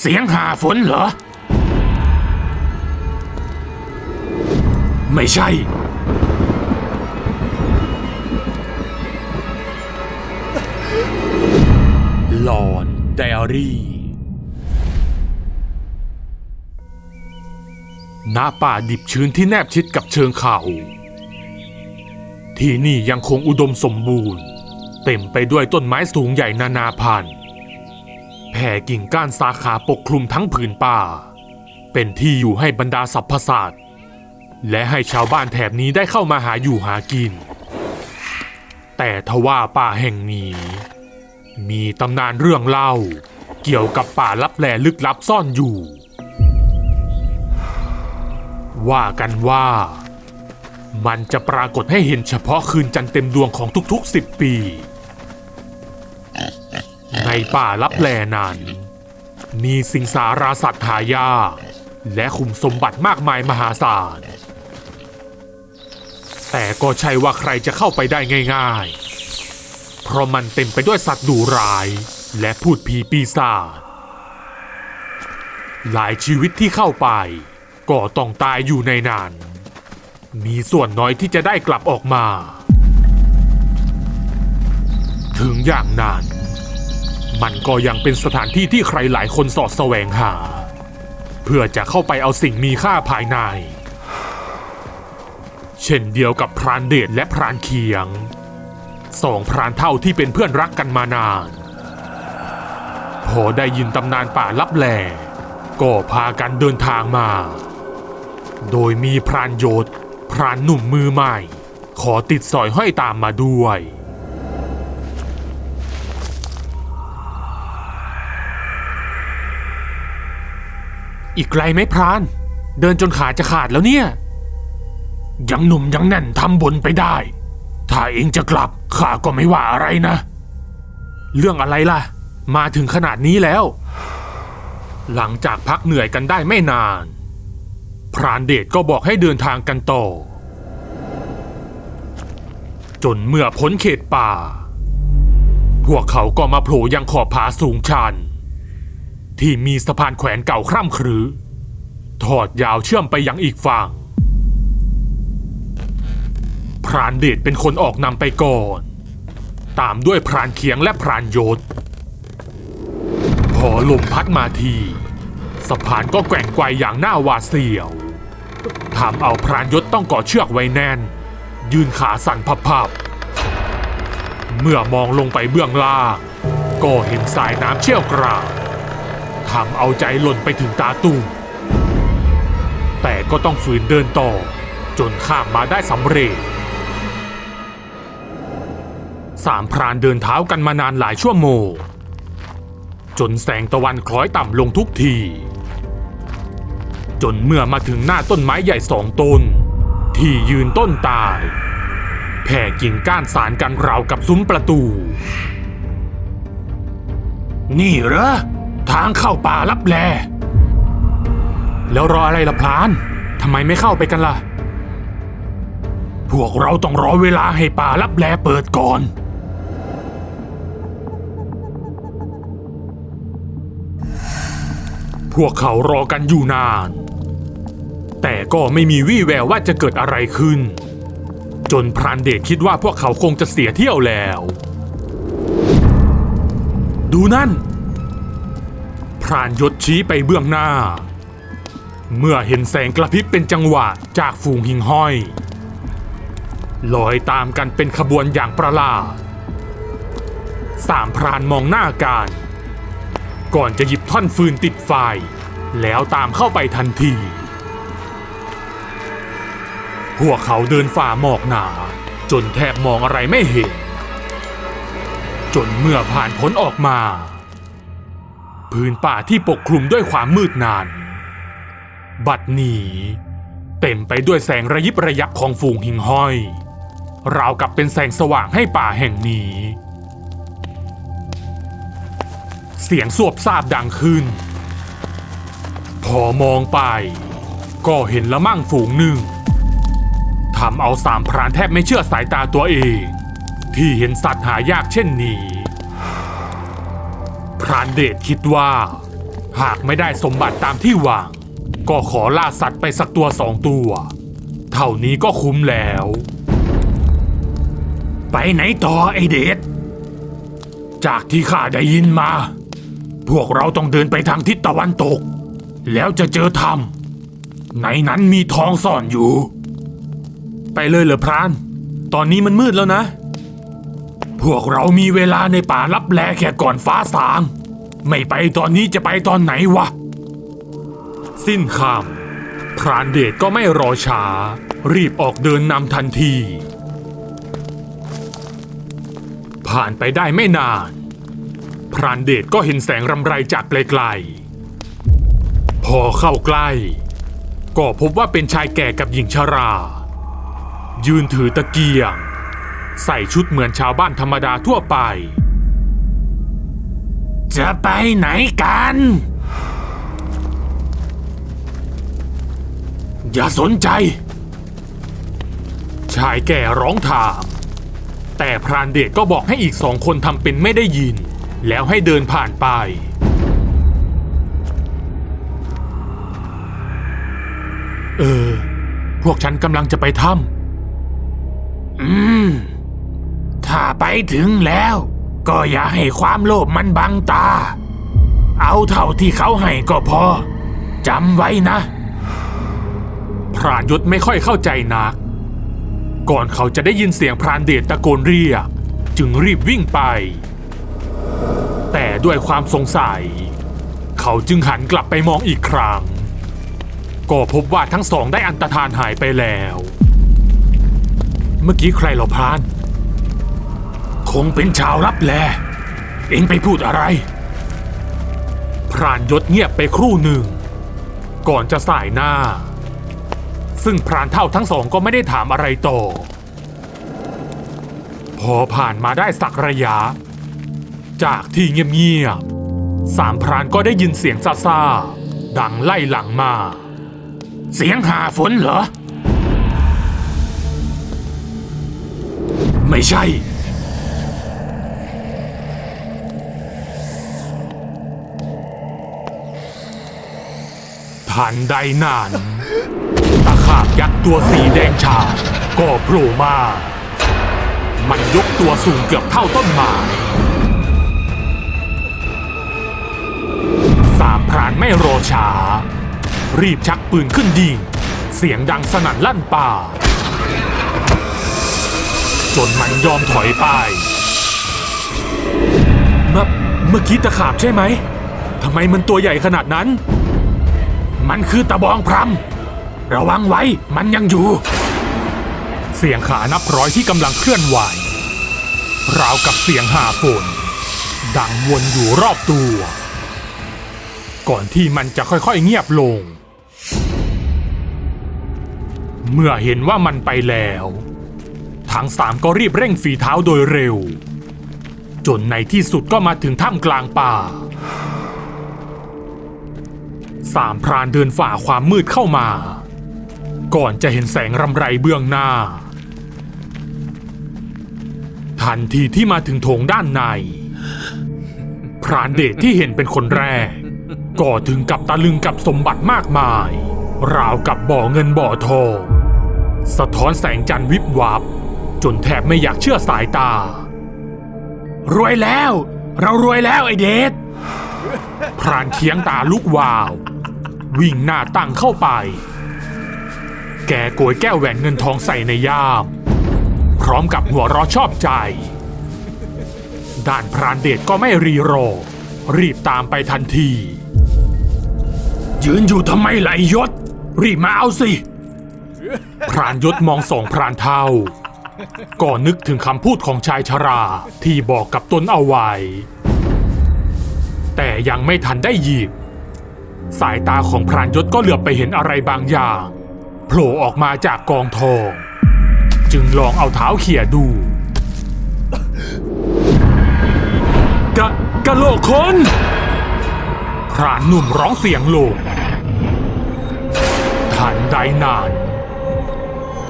เสียงหาฝนเหรอ ไม่ใช่ หลอนไดอารี่ณป่าดิบชื้นที่แนบชิดกับเชิงเขา ที่นี่ยังคงอุดมสมบูรณ์ เต็มไปด้วยต้นไม้สูงใหญ่นานาพันธุ์ แผ่กิ่งก้านสาขาปกคลุมทั้งผืนป่า เป็นที่อยู่ให้บรรดาสรรพสัตว์และให้ชาวบ้านแถบนี้ได้เข้ามาหาอยู่หากิน แต่ทว่าป่าแห่งนี้ มีตำนานเรื่องเล่า เกี่ยวกับป่าลับแลลึกลับซ่อนอยู่ ว่ากันว่ามันจะปรากฏให้เห็นเฉพาะคืนจันทร์เต็มดวงของทุกๆสิบปี ในป่าลับแลนั้น มีสิงสาราสัตว์หายากและขุมสมบัติมากมายมหาศาล แต่ก็ใช่ว่าใครจะเข้าไปได้ง่าย ๆ เพราะมันเต็มไปด้วยสัตว์ดุร้าย และพูดผีปีศาจ หลายชีวิตที่เข้าไปก็ต้องตายอยู่ในนั้น มีส่วนน้อยที่จะได้กลับออกมา ถึงอย่างนั้น มันก็ยังเป็นสถานที่ที่ใครหลายคนสอดแสวงหา เพื่อจะเข้าไปเอาสิ่งมีค่าภายใน เช่นเดียวกับพรานเดชและพรานเคียง สองพรานเท่าที่เป็นเพื่อนรักกันมานาน พอได้ยินตำนานป่าลับแหลก็พากันเดินทางมา โดยมีพรานโยศพรานหนุ่มมือใหม่ ขอติดสอยห้อยตามมาด้วย อีกไกลไหมพราน เดินจนขาจะขาดแล้วเนี่ย ยังหนุ่มยังแน่นทำบนไปได้ ถ้าเองจะกลับข้าก็ไม่ว่าอะไรนะ เรื่องอะไรล่ะ มาถึงขนาดนี้แล้ว หลังจากพักเหนื่อยกันได้ไม่นาน พรานเดชก็บอกให้เดินทางกันต่อ จนเมื่อพ้นเขตป่า พวกเขาก็มาโผล่ยังขอบผาสูงชัน ที่มีสะพานแขวนเก่าคร่ำครือ ทอดยาวเชื่อมไปยังอีกฝั่ง พรานเดชเป็นคนออกนำไปก่อน ตามด้วยพรานเคียงและพรานยศ พอลมพัดมาทีสะพานก็แกว่งไกวอย่างหน่าหวาดเสียวทำเอาพรานยศต้องก่อเชือกไว้แน่น ยืนขาสั่นพับๆ เมื่อมองลงไปเบื้องล่างก็เห็นสายน้ำเชี่ยวกราก ทำเอาใจหล่นไปถึงตาตุ่มแต่ก็ต้องฝืนเดินต่อ จนข้ามมาได้สำเร็จสามพรานเดินเท้ากันมานานหลายชั่วโมง จนแสงตะวันคล้อยต่ำลงทุกที จนเมื่อมาถึงหน้าต้นไม้ใหญ่สองต้น ที่ยืนต้นตาย แผ่กิ่งก้านสารกันราวกับซุ้มประตู นี่เหรอ ทางเข้าป่าลับแล แล้วรออะไรล่ะพลานทำไมไม่เข้าไปกันล่ะ พวกเราต้องรอเวลาให้ป่าลับแลเปิดก่อน พวกเขารอกันอยู่นาน แต่ก็ไม่มีวี่แววว่าจะเกิดอะไรขึ้น จนพรานเดชคิดว่าพวกเขาคงจะเสียเที่ยวแล้ว ดูนั่น พรานยศชี้ไปเบื้องหน้า เมื่อเห็นแสงกระพริบเป็นจังหวะจากฝูงหิงห้อย ลอยตามกันเป็นขบวนอย่างประหลาดสามพรานมองหน้ากัน ก่อนจะหยิบท่อนฟืนติดไฟ แล้วตามเข้าไปทันที พวกเขาเดินฝ่าหมอกหนา จนแทบมองอะไรไม่เห็น จนเมื่อผ่านพ้นออกมา พื้นป่าที่ปกคลุมด้วยความมืดนาน บัดนี้เต็มไปด้วยแสงระยิบระยับของฝูงหิ่งห้อย ราวกับเป็นแสงสว่างให้ป่าแห่งนี้ เสียงสวบซาบดังขึ้น พอมองไป ก็เห็นละมั่งฝูงหนึ่งทำเอาสามพรานแทบไม่เชื่อสายตาตัวเอง ที่เห็นสัตว์หายากเช่นนี้ พรานเดชคิดว่า หากไม่ได้สมบัติตามที่หวังก็ขอล่าสัตว์ไปสักตัวสองตัว เท่านี้ก็คุ้มแล้ว ไปไหนต่อไอเดชจากที่ข้าได้ยินมา พวกเราต้องเดินไปทางทิศตะวันตก แล้วจะเจอถ้ำในนั้นมีทองซ่อนอยู่ ไปเลยเหรอพราน ตอนนี้มันมืดแล้วนะ พวกเรามีเวลาในป่าลับแลแค่ก่อนฟ้าสาง ไม่ไปตอนนี้จะไปตอนไหนวะ สิ้นคำพรานเดชก็ไม่รอช้า รีบออกเดินนำทันที ผ่านไปได้ไม่นาน พรานเดชก็เห็นแสงรำไรจากไกลๆ พอเข้าใกล้ ก็พบว่าเป็นชายแก่กับหญิงชรา ยืนถือตะเกียง ใส่ชุดเหมือนชาวบ้านธรรมดาทั่วไป จะไปไหนกัน อย่าสนใจ ชายแก่ร้องถาม แต่พรานเดชก็บอกให้อีกสองคนทำเป็นไม่ได้ยิน แล้วให้เดินผ่านไป เออ พวกฉันกำลังจะไปถ้ำอืม ถ้าไปถึงแล้ว ก็อย่าให้ความโลภมันบังตา เอาเท่าที่เขาให้ก็พอจำไว้นะ พรานยศไม่ค่อยเข้าใจนัก ก่อนเขาจะได้ยินเสียงพรานเดชตะโกนเรียก จึงรีบวิ่งไป แต่ด้วยความสงสัย เขาจึงหันกลับไปมองอีกครั้ง ก็พบว่าทั้งสองได้อันตรธานหายไปแล้ว เมื่อกี้ใครเหรอพราน งเป็นชาวรับแล เอ็งไปพูดอะไร พรานยศเงียบไปครู่หนึ่ง ก่อนจะสายหน้า ซึ่งพรานเท่าทั้งสองก็ไม่ได้ถามอะไรต่อ พอผ่านมาได้สักระยะ จากที่เงียบๆสามพรานก็ได้ยินเสียงซาซาๆดังไล่หลังมา เสียงหาฝนเหรอ ไม่ใช่ ทันใดนั้นตะขาบยักษ์ตัวสีแดงฉาดก็โผล่มา มันยกตัวสูงเกือบเท่าต้นไม้สามพรานไม่รอช้า รีบชักปืนขึ้นยิง เสียงดังสนั่นลั่นป่า จนมันยอมถอยไปเมื่อเมื่อกี้ตะขาบใช่ไหมทำไมมันตัวใหญ่ขนาดนั้น มันคือตะบองพรำระวังไว้มันยังอยู่ เสียงขานับร้อยที่กำลังเคลื่อนไหวราวกับเสียงหาฝนดังวนอยู่รอบตัว ก่อนที่มันจะค่อยๆเงียบลง เมื่อเห็นว่ามันไปแล้วทั้งสามก็รีบเร่งฝีเท้าโดยเร็ว จนในที่สุดก็มาถึงถ้ำกลางป่า สามพรานเดินฝ่าความมืดเข้ามา ก่อนจะเห็นแสงรำไรเบื้องหน้า ทันทีที่มาถึงโถงด้านใน พรานเดชที่เห็นเป็นคนแรก ก็ถึงกับตะลึงกับสมบัติมากมาย ราวกับบ่อเงินบ่อทองสะท้อนแสงจันทร์วิบวับ จนแทบไม่อยากเชื่อสายตา รวยแล้ว เรารวยแล้วไอเดชพรานเคียงตาลุกวาว วิ่งหน้าตั้งเข้าไป แกโกยแก้วแหวนเงินทองใส่ในย่าม พร้อมกับหัวเราะชอบใจ ด้านพรานเดชก็ไม่รีรอ รีบตามไปทันที ยืนอยู่ทำไมไหลยศ รีบมาเอาสิ พรานยศมองสองพรานเท่าก็นึกถึงคำพูดของชายชราที่บอกกับตนเอาไว้ แต่ยังไม่ทันได้หยิบ สายตาของพรานยศก็เหลือบไปเห็นอะไรบางอย่างโผล่ออกมาจากกองทอง จึงลองเอาเท้าเขี่ยดู กะกะโหลกคนพรานหนุ่มร้องเสียงโลงทันใดนาน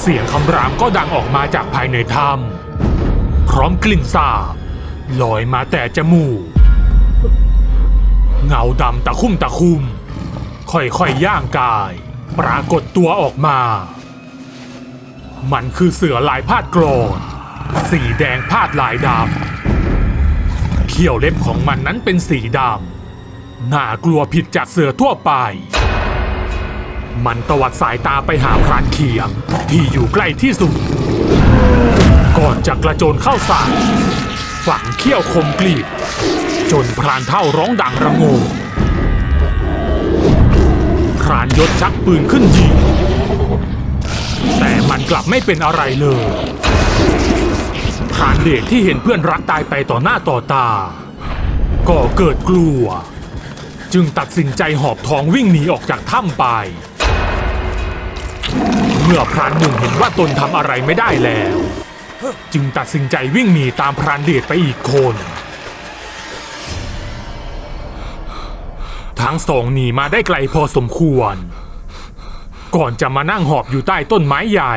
เสียงคำรามก็ดังออกมาจากภายในถ้ำพร้อมกลิ่นสาบลอยมาแต่จมูกเงาดำตะคุ่มตะคุ่ม ค่อยๆย่างกาย ปรากฏตัวออกมา มันคือเสือลายพาดกรอนสีแดงพาดลายดำเขี้ยวเล็บของมันนั้นเป็นสีดำน่ากลัวผิดจากเสือทั่วไป มันตวัดสายตาไปหาพรานเขียงที่อยู่ใกล้ที่สุด ก่อนจะกระโจนเข้าใส่ฝังเขี้ยวคมกลีบจนพรานเท่าร้องดังระงม รานยศชักปืนขึ้นยิง แต่มันกลับไม่เป็นอะไรเลยพรานเดชที่เห็นเพื่อนรักตายไปต่อหน้าต่อตา ก็เกิดกลัว จึงตัดสินใจหอบทองวิ่งหนีออกจากถ้ำไป เมื่อพรานหนุ่มเห็นว่าตนทำอะไรไม่ได้แล้ว จึงตัดสินใจวิ่งหนีตามพรานเดชไปอีกคน ทั้งสองหนีมาได้ไกลพอสมควร ก่อนจะมานั่งหอบอยู่ใต้ต้นไม้ใหญ่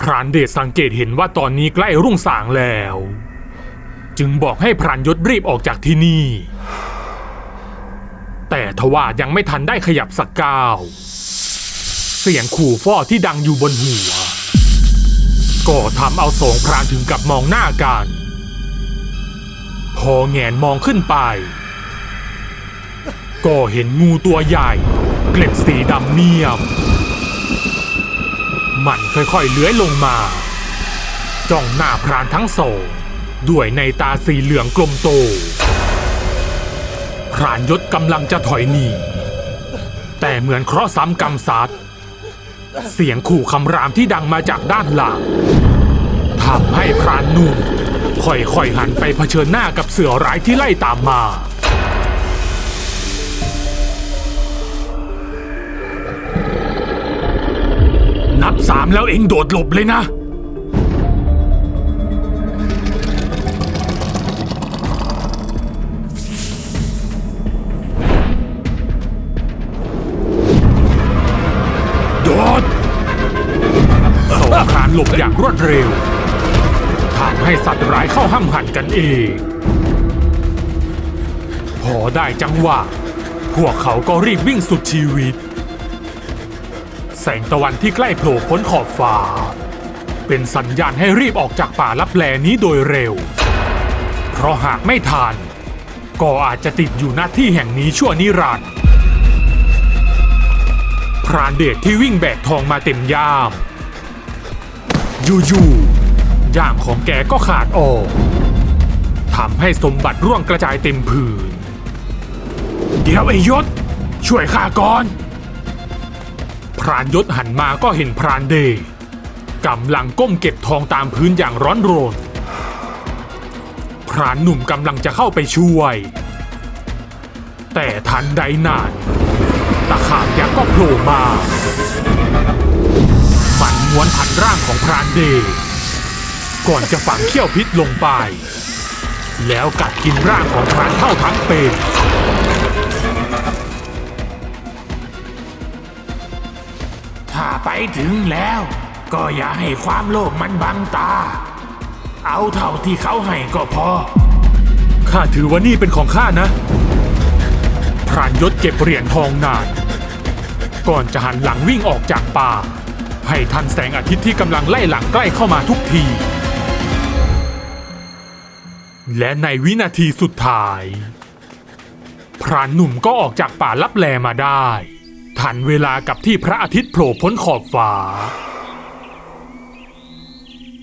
พรานเดชสังเกตเห็นว่าตอนนี้ใกล้รุ่งสางแล้ว จึงบอกให้พรานยศรีบออกจากที่นี่ แต่ทว่ายังไม่ทันได้ขยับสักก้าว เสียงขู่ฟ้อที่ดังอยู่บนหัว ก็ทำเอาสองพรานถึงกับมองหน้ากัน พอแงนมองขึ้นไป ก็เห็นงูตัวใหญ่ เกล็ดสีดำเนียม มันค่อยๆเลื้อยลงมาจ้องหน้าพรานทั้งสองด้วยในตาสีเหลืองกลมโต พรานยศกำลังจะถอยหนี แต่เหมือนเคราะห์ซ้ำกรรมซัดเสียงขู่คำรามที่ดังมาจากด้านหลังทำให้พรานหนุ่มค่อยๆหันไปเผชิญหน้ากับเสือร้ายที่ไล่ตามมา สามแล้วเองโดดหลบเลยนะ โดดสองครานหลบอย่างรวดเร็วทำให้สัตว์ร้ายเข้าห้ำหันกันเอง พอได้จังหวะพวกเขาก็รีบวิ่งสุดชีวิต แสงตะวันที่ใกล้โผล่พ้นขอบฟ้า เป็นสัญญาณให้รีบออกจากป่าลับแลนี้โดยเร็ว เพราะหากไม่ทันก็อาจจะติดอยู่หน้าที่แห่งนี้ชั่วนิรันดร์พรานเดชที่วิ่งแบกทองมาเต็มย่าม อยู่ๆย่ามของแกก็ขาดออกทำให้สมบัติร่วงกระจายเต็มพื้น เดี๋ยวไอ้ยศ ช่วยข้าก่อน พรานยศหันมาก็เห็นพรานเดชกำลังก้มเก็บทองตามพื้นอย่างร้อนรน พรานหนุ่มกำลังจะเข้าไปช่วย แต่ทันใดนั้นตะขาบยักษ์ก็โผล่มา มันม้วนพันร่างของพรานเดชก่อนจะฝังเขี้ยวพิษลงไป แล้วกัดกินร่างของพรานเท่าทั้งเป็น ไปถึงแล้ว ก็อย่าให้ความโลภมันบังตา เอาเท่าที่เขาให้ก็พอ ข้าถือว่านี่เป็นของข้านะ พรานยศเก็บเหรียญทองนาน ก่อนจะหันหลังวิ่งออกจากป่า ให้ทันแสงอาทิตย์ที่กำลังไล่หลังใกล้เข้ามาทุกที และในวินาทีสุดท้าย พรานหนุ่มก็ออกจากป่าลับแลมาได้ ทันเวลากับที่พระอาทิตย์โผล่พ้นขอบฟ้า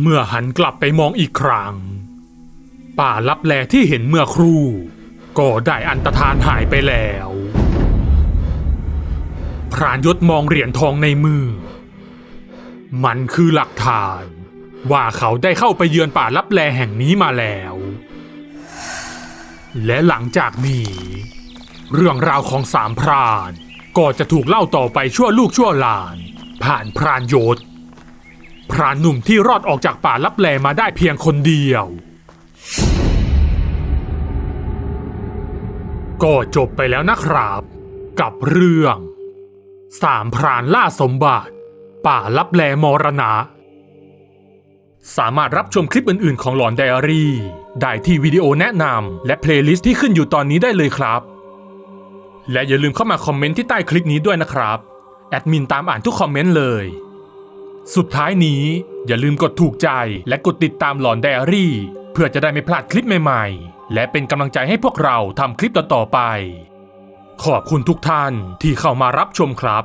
เมื่อหันกลับไปมองอีกครั้ง ป่าลับแลที่เห็นเมื่อครู่ ก็ได้อันตรธานหายไปแล้ว พรานยศมองเหรียญทองในมือ มันคือหลักฐาน ว่าเขาได้เข้าไปเยือนป่าลับแลแห่งนี้มาแล้ว และหลังจากนี้ เรื่องราวของสามพราน ก็จะถูกเล่าต่อไปชั่วลูกชั่วหลาน ผ่านพรานโยศพรานหนุ่มที่รอดออกจากป่าลับแลมาได้เพียงคนเดียว ก็จบไปแล้วนะครับ กับเรื่องสามพรานล่าสมบัติ ป่าลับแลมรณะ สามารถรับชมคลิปอื่นๆของหลอนไดอารี่ ได้ที่วิดีโอแนะนำและเพลย์ลิสต์ที่ขึ้นอยู่ตอนนี้ได้เลยครับ และอย่าลืมเข้ามาคอมเมนต์ที่ใต้คลิปนี้ด้วยนะครับ แอดมินตามอ่านทุกคอมเมนต์เลย สุดท้ายนี้อย่าลืมกดถูกใจและกดติดตามหลอนไดอารี่ เพื่อจะได้ไม่พลาดคลิปใหม่ๆ และเป็นกำลังใจให้พวกเราทำคลิปต่อๆไป ขอบคุณทุกท่านที่เข้ามารับชมครับ